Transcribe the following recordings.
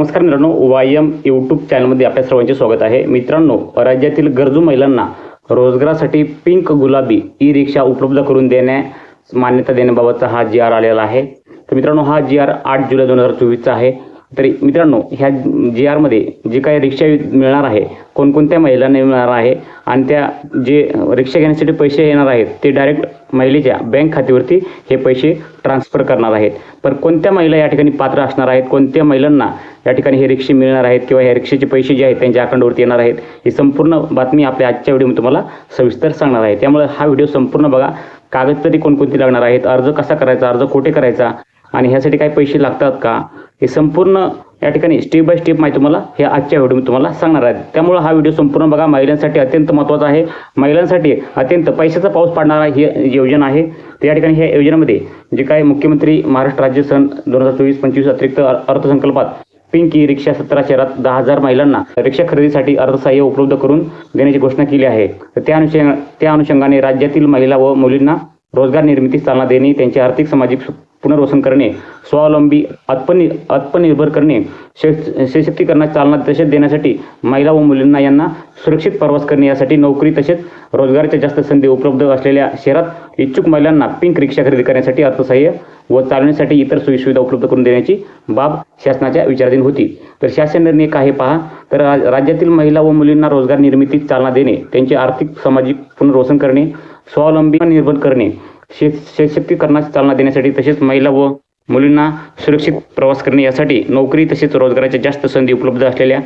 नमस्कार मित्रांनो Y M YouTube चॅनलमध्ये आपल्या सर्वांचे स्वागत आहे. मित्रांनो राज्यातील गरजू महिलांना रोजगारासाठी पिंक गुलाबी ई रिक्षा उपलब्ध करून देण्यास मान्यता देण्याबाबतचा हा जी आर आलेला आहे. तर मित्रांनो हा जी आर आठ जुलै दोन हजार चोवीसचा आहे. तरी मित्रांनो ह्या जी आरमध्ये जे काही रिक्षा मिळणार आहे कोणकोणत्या महिलांना मिळणार आहे आणि त्या जे रिक्षा घेण्यासाठी पैसे येणार आहेत ते डायरेक्ट महिलेच्या बँक खात्यावरती हे पैसे ट्रान्सफर करणार आहेत. पण कोणत्या महिला या ठिकाणी पात्र असणार आहेत कोणत्या महिलांना या ठिकाणी हे रिक्षे मिळणार आहेत किंवा ह्या रिक्षेचे पैसे जे आहेत त्यांच्या अकाउंटवरती येणार आहेत ही संपूर्ण बातमी आपल्या आजच्या व्हिडिओमध्ये तुम्हाला सविस्तर सांगणार आहे. त्यामुळे हा व्हिडिओ संपूर्ण बघा. कागदपत्रे कोणकोणती लागणार आहेत अर्ज कसा करायचा अर्ज कुठे करायचा? आणि ह्यासाठी काही पैसे लागतात का? हे संपूर्ण या ठिकाणी स्टेप बाय स्टेप माहिती तुम्हाला हे आजच्या व्हिडिओ मी तुम्हाला सांगणार आहे. त्यामुळे हा व्हिडिओ संपूर्ण बघा. महिलांसाठी अत्यंत महत्त्वाचा आहे. महिलांसाठी अत्यंत पैशाचा पाऊस पाडणारा ही योजना आहे. तर या ठिकाणी ह्या योजनेमध्ये जे काय मुख्यमंत्री महाराष्ट्र राज्य सन दोन हजार चोवीस पंचवीस अतिरिक्त अर्थसंकल्पात पिंकी रिक्षा सतरा शहरात दहा हजार महिलांना रिक्षा खरेदीसाठी अर्थसहाय्य उपलब्ध करून देण्याची घोषणा केली आहे. तर त्या अनुषंग त्या अनुषंगाने राज्यातील महिला व मुलींना रोजगार निर्मितीस चालना देणे त्यांचे आर्थिक सामाजिक पुनर्वसन करणे स्वावलंबी आत्मनि आत्मनिर्भर करणे शे- सशक्तीकरणास चालना तसेच देण्यासाठी महिला व मुलींना यांना सुरक्षित प्रवास करणे यासाठी नोकरी तसेच रोजगाराच्या जास्त संधी उपलब्ध असलेल्या शहरात इच्छुक महिलांना पिंक रिक्षा खरेदी करण्यासाठी अर्थसहाय्य व चालवण्यासाठी इतर सोयीसुविधा उपलब्ध करून देण्याची बाब शासनाच्या विचाराधीन होती. तर शासन निर्णय काय पहा? तर राज्यातील महिला व मुलींना रोजगार निर्मितीत चालना देणे त्यांचे आर्थिक सामाजिक पुनर्वसन करणे स्वावलंबी निर्भर करणे शे सशक्तीकरणास चालना देण्यासाठी तसेच महिला व मुलींना सुरक्षित प्रवास करणे यासाठी नोकरी तसेच रोजगाराच्या जास्त संधी उपलब्ध असलेल्या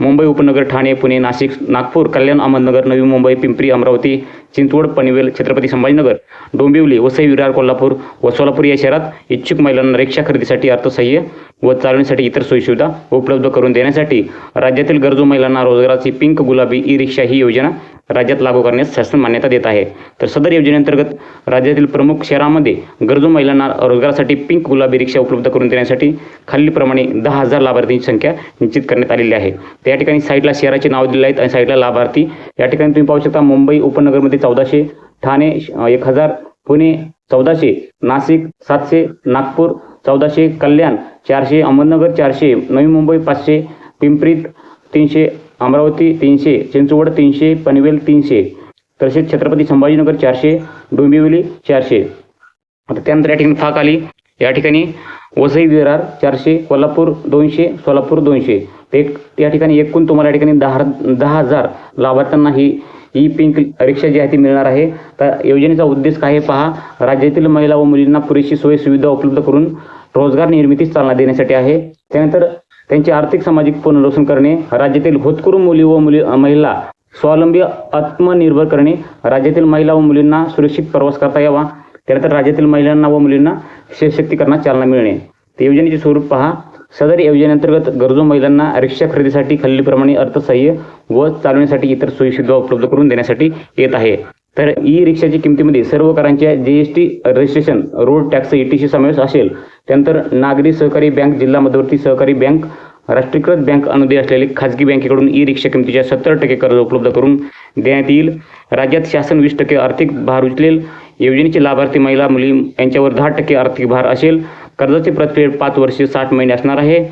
मुंबई उपनगर ठाणे पुणे नाशिक नागपूर कल्याण अहमदनगर नवी मुंबई पिंपरी अमरावती चिंचवड पनवेल छत्रपती संभाजीनगर डोंबिवली वसई विरार कोल्हापूर व सोलापूर या शहरात इच्छुक महिलांना रिक्षा खरेदीसाठी अर्थसहाय्य व चालवण्यासाठी इतर सोयीसुविधा उपलब्ध करून देण्यासाठी राज्यातील गरजू महिलांना रोजगाराची पिंक गुलाबी ई रिक्षा ही योजना राज्यात लागू करण्यास शासन मान्यता देत आहे. तर सदर योजनेअंतर्गत राज्यातील प्रमुख शहरामध्ये गरजू महिलांना रोजगारासाठी पिंक गुलाबी रिक्षा उपलब्ध करून देण्यासाठी खालीलप्रमाणे दहा हजार लाभार्थींची संख्या निश्चित करण्यात आलेली आहे. तर या ठिकाणी साईडला शहराचे नाव दिलेले आहेत आणि साईडला लाभार्थी. या ठिकाणी तुम्ही पाहू शकता मुंबई उपनगरमध्ये चौदाशे ठाणे एक हजार पुणे चौदाशे नाशिक सातशे नागपूर चौदाशे कल्याण चारशे अहमदनगर चारशे नवी मुंबई पाचशे पिंपरीत तीनशे अमरावती तीनशे चिंचवड तीनशे पनवेल तीनशे तसेच छत्रपती संभाजीनगर चारशे डोंबिवली चारशे. आता त्यानंतर या ठिकाणी फाक आली. या ठिकाणी वसई विरार चारशे कोल्हापूर दोनशे सोलापूर दोनशे. ते एक या ठिकाणी एकूण तुम्हाला या ठिकाणी दहा दहा हजार लाभार्थ्यांना ही ई पिंक रिक्षा जी आहे ती मिळणार आहे. तर योजनेचा उद्देश काय पहा. राज्यातील महिला व मुलींना पुरेशी सोयी सुविधा उपलब्ध करून रोजगार निर्मितीस चालना देण्यासाठी आहे. त्यानंतर त्यांचे आर्थिक सामाजिक पुनर्वसन करणे राज्यातील होतकरू मुली व मुली महिला स्वावलंबी आत्मनिर्भर करणे राज्यातील महिला व मुलींना सुरक्षित प्रवास करता यावा त्यानंतर राज्यातील महिलांना व मुलींना सशक्तीकरणात चालना मिळणे. ते योजनेचे स्वरूप पहा. सदर योजनेअंतर्गत गरजू महिलांना रिक्षा खरेदीसाठी खालीलप्रमाणे अर्थसहाय्य व चालवण्यासाठी इतर सोयीसुविधा उपलब्ध करून देण्यासाठी येत आहे. तर ई रिक्षाच्या किमतीमध्ये सर्व करांच्या G S T registration road tax E टीशी समावेश असेल त्यानंतर नागरी सहकारी बँक जिल्हा मध्यवर्ती सहकारी बँक राष्ट्रीयकृत बँक अनुदान असलेली खाजगी बँकेकडून ई रिक्षा किमतीच्या सत्तर टक्के कर्ज उपलब्ध करून देण्यात येईल. राज्यात शासन वीस टक्के आर्थिक भार उचलेल. योजनेचे लाभार्थी महिला मुली यांच्यावर दहा टक्के आर्थिक भार असेल. कर्जाची प्रतिफेड पाच वर्षे साठ महिने असणार आहे.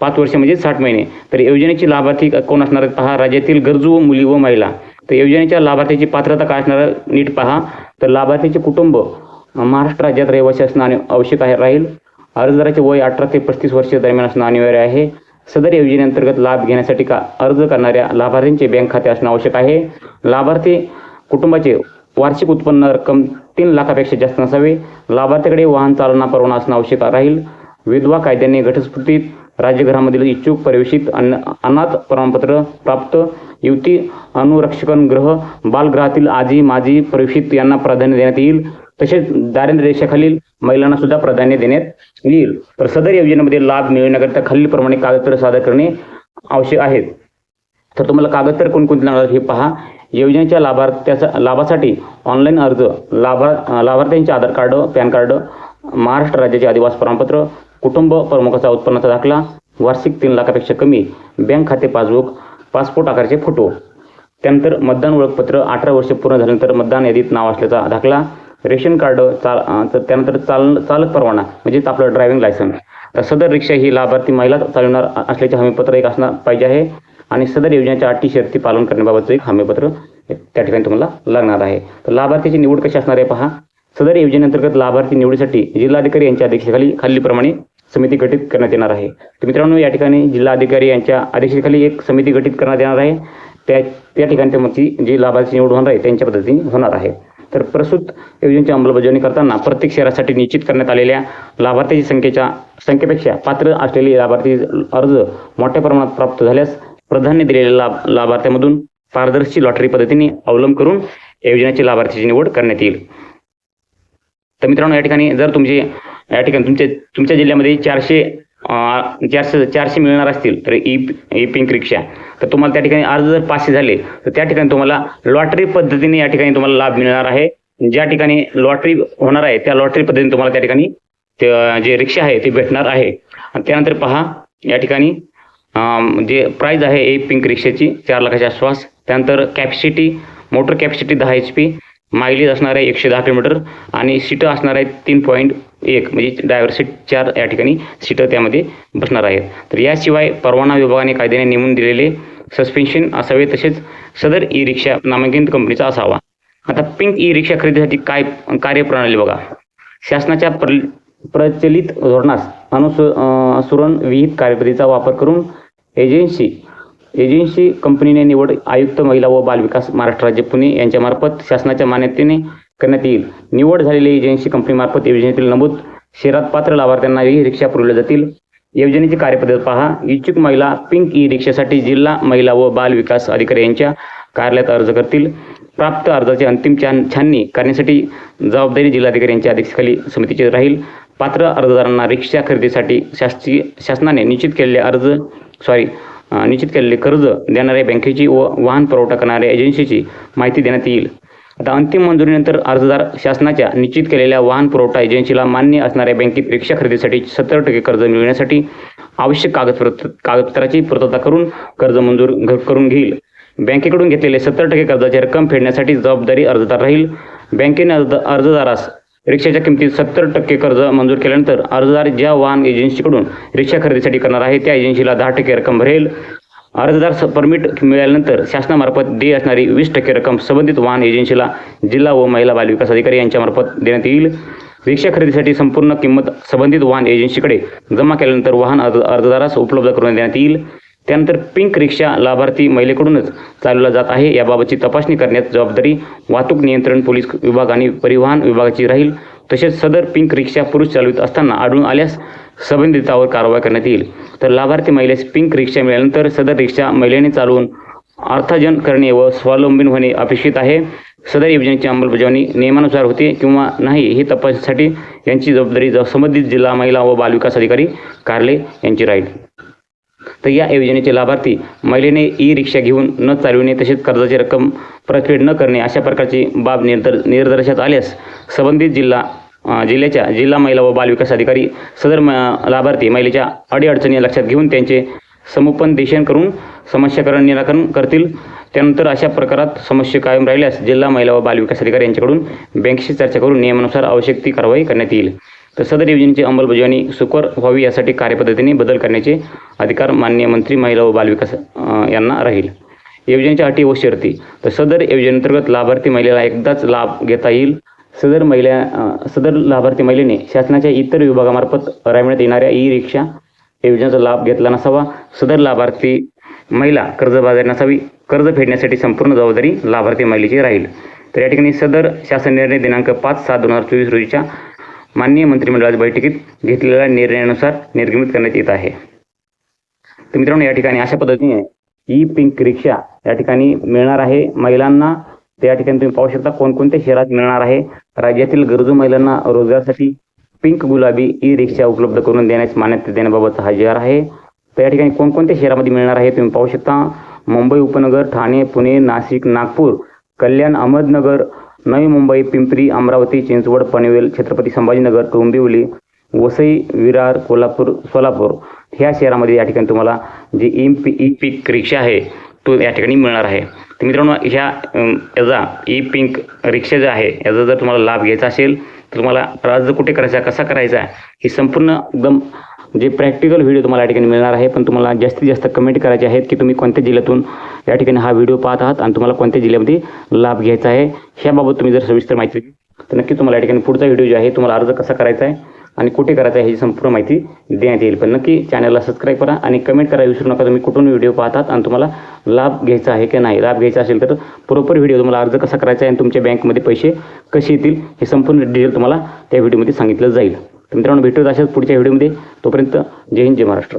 पाच वर्ष म्हणजे साठ महिने. तर योजनेचे लाभार्थी कोण असणार आहेत? पहा राज्यातील गरजू व मुली व महिला. तर योजनेच्या लाभार्थीची पात्रता काय असणार नीट पहा. तर लाभार्थीचे कुटुंब महाराष्ट्र राज्यात रहिवासी असणं आणि आवश्यक आहे राहील. अर्जदाराचे वय अठरा ते पस्तीस वर्ष दरम्यान असणं अनिवार्य आहे. सदर योजनेअंतर्गत लाभ घेण्यासाठी का अर्ज करणाऱ्या लाभार्थींचे बँक खाते असणं आवश्यक आहे. लाभार्थी कुटुंबाचे वार्षिक उत्पन्न रक्कम तीन लाखापेक्षा जास्त नसावे. लाभार्थीकडे वाहन चालना परवाना असणं आवश्यक राहील. विधवा कायद्याने घटस्फूर्तीत राज्यघरामधील इच्छुक परिवेशित अन्न अनाथ प्रमाणपत्र प्राप्त युवती अनुरक्षकन ग्रह बालगृहातील आजी माजी परिवेशित यांना प्राधान्य देण्यात येईल. तसेच दारिद्र्य रेषेखालील महिलांना सुद्धा प्राधान्य देण्यात येईल. तर सदर योजनेमध्ये लाभ मिळवण्याकरिता खालीलप्रमाणे कागदपत्र सादर करणे आवश्यक आहेत तर तुम्हाला कागदपत्र कोणकोणते लागणार हे पहा. योजनेच्या लाभार्थ्याचा लाभासाठी ऑनलाईन अर्ज लाभा लाभार्थ्यांचे Aadhaar card PAN card Maharashtra राज्याचे आदिवास प्रमाणपत्र कुटुंब प्रमुखाचा उत्पन्नाचा दाखला वार्षिक तीन लाखापेक्षा कमी बँक खाते पासबुक पासपोर्ट आकाराचे फोटो. त्यानंतर मतदान ओळखपत्र अठरा वर्ष पूर्ण झाल्यानंतर मतदान यादीत नाव असल्याचा दाखला रेशन कार्ड चाल तर त्यानंतर चाल चालक परवाना म्हणजेच आपलं ड्रायव्हिंग लायसन्स. तर सदर रिक्षा ही लाभार्थी महिला चालवणार असल्याचे हमीपत्र एक असणार पाहिजे आहे. आणि सदर योजनेच्या अटी शर्ती पालन करण्याबाबतचं एक हमीपत्र त्या ठिकाणी तुम्हाला लागणार आहे. तर लाभार्थीची निवड कशी असणार आहे पहा. सदर योजनेअंतर्गत लाभार्थी निवडीसाठी जिल्हाधिकारी यांच्या अध्यक्षतेखाली खालीलप्रमाणे समिती गठीत करण्यात येणार आहे. तर मित्रांनो या ठिकाणी जिल्हाधिकारी यांच्या अध्यक्षतेखाली एक समिती गठीत करण्यात येणार आहे. त्या त्या ठिकाणी त्यामध्ये जी लाभार्थी निवड होणार आहे त्यांच्या पद्धतीने होणार आहे. तर प्रस्तुत योजनेची अंमलबजावणी करताना प्रत्येक शहरासाठी निश्चित करण्यात आलेल्या लाभार्थीची संख्येच्या संख्येपेक्षा पात्र असलेले लाभार्थी अर्ज मोठ्या प्रमाणात प्राप्त झाल्यास प्राधान्य दिलेल्या लाभ लाभार्थ्यामधून पारदर्शी लॉटरी पद्धतीने अवलंब करून योजनेची लाभार्थीची निवड करण्यात येईल. तर मित्रांनो या ठिकाणी जर तुमचे या ठिकाणी तुमच्या तुमच्या जिल्ह्यामध्ये चारशे चारशे चारशे मिळणार असतील तर ई ई पिंक रिक्षा. तर तुम्हाला त्या ठिकाणी अर्ज जर पाचशे झाले तर त्या ठिकाणी तुम्हाला लॉटरी पद्धतीने या ठिकाणी तुम्हाला लाभ मिळणार आहे. ज्या ठिकाणी लॉटरी होणार आहे त्या लॉटरी पद्धतीने तुम्हाला त्या ठिकाणी जे रिक्षा आहे ते भेटणार आहे. आणि त्यानंतर पहा या ठिकाणी जे प्राईज आहे ए पिंक रिक्षाची चार लाखाच्या आसपास. त्यानंतर कॅपॅसिटी मोटर कॅपॅसिटी दहा एच पी मायलेज असणार आहे एकशे दहा किलोमीटर आणि सीटं असणार आहेत तीन पॉईंट एक म्हणजे ड्रायव्हर सीट चार या ठिकाणी सीटं त्यामध्ये बसणार आहेत. तर याशिवाय परवाना विभागाने कायद्याने नेमून दिलेले सस्पेन्शन असावे तसेच सदर ई रिक्षा नामांकित कंपनीचा असावा. आता पिंक ई रिक्षा खरेदीसाठी काय कार्यप्रणाली बघा. शासनाच्या प्र प्रचलित धोरणास अनुसु अं, विहित कार्यपद्धतीचा वापर करून एजन्सी एजन्सी कंपनीने निवड आयुक्त महिला व बालविकास महाराष्ट्र राज्य पुणे यांच्यामार्फत शासनाच्या मान्यतेने करण्यात येईल. निवड झालेली एजन्सी कंपनीमार्फत योजनेतील नमूद शहरात पात्र लाभार्थ्यांनाही रिक्षा पुरवल्या जातील. योजनेची कार्यपद्धत पहा. इच्छुक महिला पिंक ई रिक्षासाठी जिल्हा महिला व बाल विकास अधिकारी यांच्या कार्यालयात अर्ज करतील. प्राप्त अर्जाची अंतिम छान छाननी करण्यासाठी जबाबदारी जिल्हाधिकारी यांच्या अध्यक्षतेखाली समितीची राहील. पात्र अर्जदारांना रिक्षा खरेदीसाठी शासकीय शासनाने निश्चित केलेले अर्ज सॉरी निश्चित केलेले कर्ज देणाऱ्या बँकेची व वाहन पुरवठा करणाऱ्या एजन्सीची माहिती देण्यात येईल. आता अंतिम मंजुरीनंतर अर्जदार शासनाच्या निश्चित केलेल्या वाहन पुरवठा एजन्सीला मान्य असणाऱ्या बँकेत रिक्षा खरेदीसाठी सत्तर टक्के कर्ज मिळविण्यासाठी आवश्यक कागदपत्र कागदपत्राची पूर्तता करून कर्ज मंजूर करून घेईल. बँकेकडून घेतलेले सत्तर टक्के कर्जाची रक्कम फेडण्यासाठी जबाबदारी अर्जदार राहील. बँकेने अर्ज अर्जदारास रिक्षाच्या किमतीत सत्तर टक्के कर्ज मंजूर केल्यानंतर अर्जदार ज्या वाहन एजन्सीकडून रिक्षा खरेदीसाठी करणार आहे त्या एजन्सीला दहा टक्के रक्कम भरेल. अर्जदार स- परमिट मिळाल्यानंतर शासनामार्फत देय असणारी वीस टक्के रक्कम संबंधित वाहन एजन्सीला जिल्हा व महिला बालविकास अधिकारी यांच्यामार्फत देण्यात येईल. रिक्षा खरेदीसाठी संपूर्ण किंमत संबंधित वाहन एजन्सीकडे जमा केल्यानंतर वाहन अर्ज अर्जदारास उपलब्ध करून देण्यात येईल. त्यानंतर पिंक रिक्षा लाभार्थी महिलेकडूनच चालवला जात आहे. याबाबतची तपासणी करण्यात जबाबदारी वाहतूक नियंत्रण पोलीस विभाग आणि परिवहन विभागाची राहील. तसेच सदर पिंक रिक्षा पुरुष चालवित असताना आढळून आल्यास संबंधितावर कारवाई करण्यात येईल. तर लाभार्थी महिलेस पिंक रिक्षा मिळाल्यानंतर सदर रिक्षा महिलेने चालवून अर्थार्जन करणे व स्वावलंबीन होणे अपेक्षित आहे. सदर योजनेची अंमलबजावणी नियमानुसार होते किंवा नाही हे तपासण्यासाठी यांची जबाबदारी संबंधित जिल्हा महिला व बालविकास अधिकारी कार्ले यांची राहील. तर या योजनेचे लाभार्थी महिलेने ई रिक्षा घेऊन न चालविणे तसेच कर्जाची रक्कम परतफेड न करणे अशा प्रकारची बाब निर्दर निर्दर्शनात आल्यास संबंधित जिल्हा जिल्ह्याच्या जिल्हा महिला व बालविकास अधिकारी सदर म लाभार्थी महिलेच्या अडीअडचणी लक्षात घेऊन त्यांचे समुपदेशन करून समस्याकरण निराकरण करतील. त्यानंतर अशा प्रकारात समस्या कायम राहिल्यास जिल्हा महिला व बालविकास अधिकारी यांच्याकडून बँकेशी चर्चा करून नियमानुसार आवश्यक ती कारवाई करण्यात येईल. तर सदर योजनेची अंमलबजावणी सुकर व्हावी यासाठी कार्यपद्धतीने बदल करण्याचे अधिकार मान्य मंत्री महिला व बालविकास यांना राहील. योजनेच्या अटी व शर्ती. तर सदर योजनेअंतर्गत लाभार्थी महिलेला एकदाच लाभ घेता येईल. सदर महिला सदर लाभार्थी महिलेने शासनाच्या इतर विभागामार्फत राबविण्यात येणाऱ्या ई रिक्षा योजनेचा लाभ घेतला नसावा. सदर लाभार्थी महिला कर्जबाजारी नसावी. कर्ज फेडण्यासाठी संपूर्ण जबाबदारी लाभार्थी महिलेची राहील. तर या ठिकाणी सदर शासन निर्णय दिनांक पाच सात दोन हजार चोवीस रोजीच्या माननीय मंत्रिमंडळाच्या बैठकीत घेतलेल्या निर्णयानुसार निर्गमित करण्यात येत आहे. तर मित्रांनो या ठिकाणी अशा पद्धतीने ई पिंक रिक्षा या ठिकाणी मिळणार आहे. महिलांना त्या ठिकाणी तुम्ही पाहू शकता कोणकोणत्या शहरात मिळणार आहे. राज्यातील गरजू महिलांना रोजगारासाठी पिंक गुलाबी ई रिक्षा उपलब्ध करून देण्यास मान्यता देण्याबाबत हा जी आहे. तर या ठिकाणी कोणकोणत्या शहरामध्ये मिळणार आहे तुम्ही पाहू शकता. मुंबई उपनगर ठाणे पुणे नाशिक नागपूर कल्याण अहमदनगर नवी मुंबई पिंपरी अमरावती चिंचवड पनवेल छत्रपती संभाजीनगर डोंबिवली वसई विरार कोल्हापूर सोलापूर ह्या शहरामध्ये या ठिकाणी तुम्हाला जी ई पी ई पीक रिक्षा आहे तो या ठिकाणी मिळणार आहे. तर मित्रांनो ह्या याचा e ई पिंक रिक्षा जे आहे याचा जर तुम्हाला लाभ घ्यायचा असेल तर तुम्हाला अर्ज कुठे करायचा कसा करायचा ही संपूर्ण एकदम जे प्रॅक्टिकल व्हिडिओ तुम्हाला या ठिकाणी मिळणार आहे पण तुम्हाला जास्तीत जास्त कमेंट करायचे आहेत की तुम्ही कोणत्या जिल्ह्यातून या ठिकाणी हा व्हिडिओ पाहत आहात आणि तुम्हाला कोणत्या जिल्ह्यामध्ये लाभ घ्यायचा आहे ह्याबाबत तुम्ही जर सविस्तर माहिती दिली तर नक्की तुम्हाला या ठिकाणी पुढचा व्हिडिओ जो आहे तुम्हाला अर्ज कसा करायचा आहे आणि कुठे करायचा आहे ह्याची संपूर्ण माहिती देण्यात येईल. पण नक्की चॅनलला सबस्क्राईब करा आणि कमेंट करा विसरू नका तुम्ही कुठून व्हिडिओ पाहतात आणि तुम्हाला लाभ घ्यायचा आहे की नाही. लाभ घ्यायचा असेल तर प्रॉपर व्हिडिओ तुम्हाला अर्ज कसा करायचा आहे आणि तुमच्या बँकमध्ये पैसे कसे येतील हे संपूर्ण डिटेल तुम्हाला त्या व्हिडिओमध्ये सांगितलं जाईल. मित्रांनो भेटूयात अशाच पुढच्या व्हिडिओमध्ये. तोपर्यंत जय हिंद जय महाराष्ट्र.